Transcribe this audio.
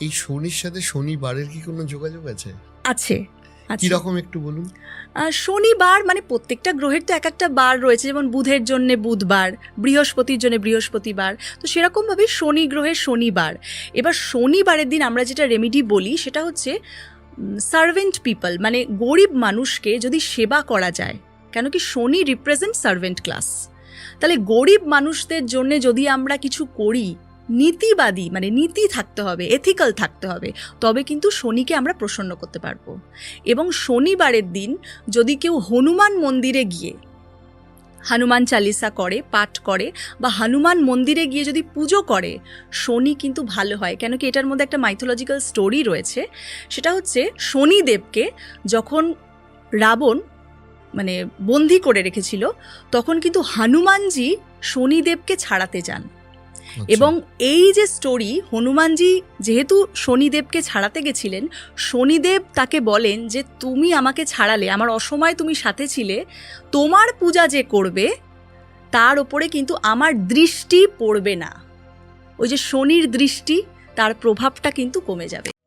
এই শনির সাথে শনিবারের কি কোনো যোগাযোগ আছে? আছে কি রকম একটু বলুন? শনিবার মানে প্রত্যেকটা গ্রহের তো এক একটা বার রয়েছে যেমন বুধের জন্য বুধবার বৃহস্পতির জন্য বৃহস্পতিবার তো সেরকমভাবে শনি গ্রহের শনিবার। এবার শনিবারের দিন আমরা যেটা রেমিডি বলি সেটা হচ্ছে সার্ভেন্ট পিপল মানে গরিব মানুষকে যদি সেবা করা যায় কেন কি শনি রিপ্রেজেন্ট সার্ভেন্ট ক্লাস তাহলে গরিব মানুষদের জন্য যদি আমরা কিছু করি নীতিবাদী মানে নীতি থাকতে হবে এথিক্যাল থাকতে হবে, তবে কিন্তু শনিকে আমরা প্রসন্ন করতে পারব এবং শনিবারের দিন যদি কেউ হনুমান মন্দিরে গিয়ে হনুমান চালিসা করে, পাঠ করে বা হনুমান মন্দিরে গিয়ে যদি পুজো করে, শনি কিন্তু ভালো হয় কেন কি এটার মধ্যে একটা মাইথোলজিক্যাল স্টোরি রয়েছে, সেটা হচ্ছে শনিদেবকে যখন রাবণ মানে বন্দি করে রেখেছিল, তখন কিন্তু হনুমানজি শনিদেবকে ছাড়াতে যান। এবং এই যে স্টোরি হনুমানজি যেহেতু শনিদেবকে ছাড়াতে গেছিলেন, শনিদেব তাকে বলেন যে, তুমি আমাকে ছাড়ালে, আমার অসময় তুমি সাথে ছিলে, তোমার পূজা যে করবে, তার ওপরে কিন্তু আমার দৃষ্টি পড়বে না। ওই যে শনির দৃষ্টি, তার প্রভাবটা কিন্তু কমে যাবে।